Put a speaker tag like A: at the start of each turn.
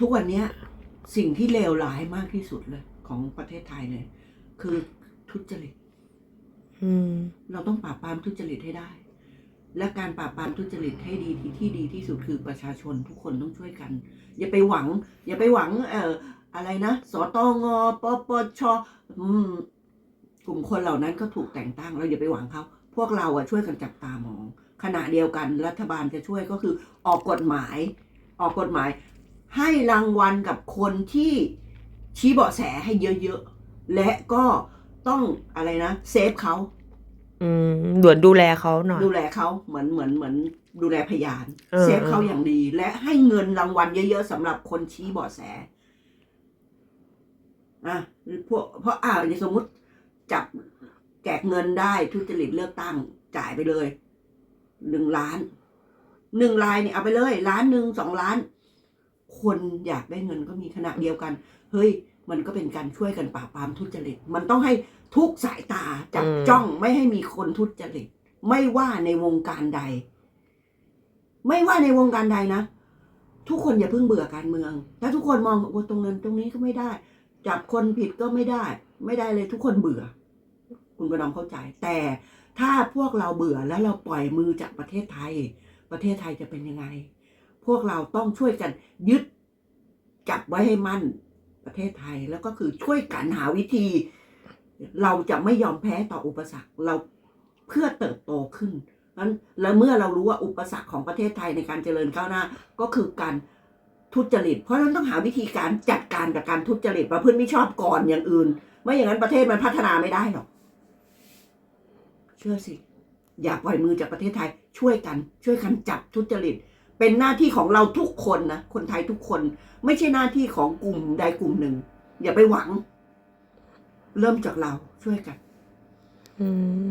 A: ทุกวันเนี้ยสิ่งที่เลวร้ายมากที่สุดเลย ของประเทศไทยเลย คือทุจริต
B: อืม
A: เราต้องปราบปรามทุจริตให้ได้ และการปราบปรามทุจริตให้ดีที่ที่ดีที่สุดคือประชาชนทุกคนต้องช่วยกัน อย่าไปหวัง อย่าไปหวัง เอ่ออะไรนะสตงปปชอืมกลุ่มคนเหล่านั้นก็ถูกแต่งตั้งเราอย่าไปหวังเขาพวกเราอะช่วยกันจับตามอง ขณะเดียวกันรัฐบาลจะช่วยก็คือออกกฎหมาย ออกกฎหมาย ให้รางวัลกับคนที่ชี้เบาะแสให้เยอะๆ และก็ต้องอะไรนะเซฟเขา
B: อืมด่วนดูแลเขาหน่อย
A: ดูแลเขาเหมือนเหมือนเหมือนดูแลพยาน
B: เออ
A: เซฟเขาอย่างดี และให้เงินรางวัลเยอะๆสำหรับคนชี้เบาะแสอะพวกเพราะอ่าอย่างสมมติจับแจกเงินได้ทุจริตเลือกตั้งจ่ายไปเลยหนึ่งล้านหนึ่งลายเนี่ยเอาไปเลยล้านหนึ่งสองล้าน คนอยากได้เงินก็มีขณะเดียวกัน เฮ้ย มันก็เป็นการช่วยกันปราบปรามทุจริต มันต้องให้ทุกสายตาจับจ้องไม่ให้มีคนทุจริต ไม่ว่าในวงการใด ไม่ว่าในวงการใดนะ ทุกคนอย่าเพิ่งเบื่อการเมือง ถ้าทุกคนมองว่าตรงนั้นตรงนี้ก็ไม่ได้ จับคนผิดก็ไม่ได้ ไม่ได้เลยทุกคนเบื่อ คุณประนอมเข้าใจ แต่ถ้าพวกเราเบื่อแล้วเราปล่อยมือจากประเทศไทย ประเทศไทยจะเป็นยังไง พวกเราต้องช่วยกันยึด จับไว้ให้มั่นประเทศไทยแล้วก็คือช่วยกันหาวิธี เราจะไม่ยอมแพ้ต่ออุปสรรคเราเพื่อเติบโตขึ้นนั้นแล้วเมื่อเรารู้ว่าอุปสรรคของประเทศไทยในการเจริญก้าวหน้า ก็คือการทุจริต เพราะฉะนั้นต้องหาวิธีการจัดการกับการทุจริตประพฤติไม่ชอบก่อนอย่างอื่น ไม่อย่างนั้นประเทศมันพัฒนาไม่ได้หรอก เชื่อสิ อย่าปล่อยมือจากประเทศไทยช่วยกัน ช่วยกันจับทุจริต เป็นหน้าที่ของเราทุกคนนะคนไทยทุกคน ไม่ใช่หน้าที่ของกลุ่มใดกลุ่มหนึ่ง อย่าไปหวัง เริ่มจากเราช่วยกัน
B: อืม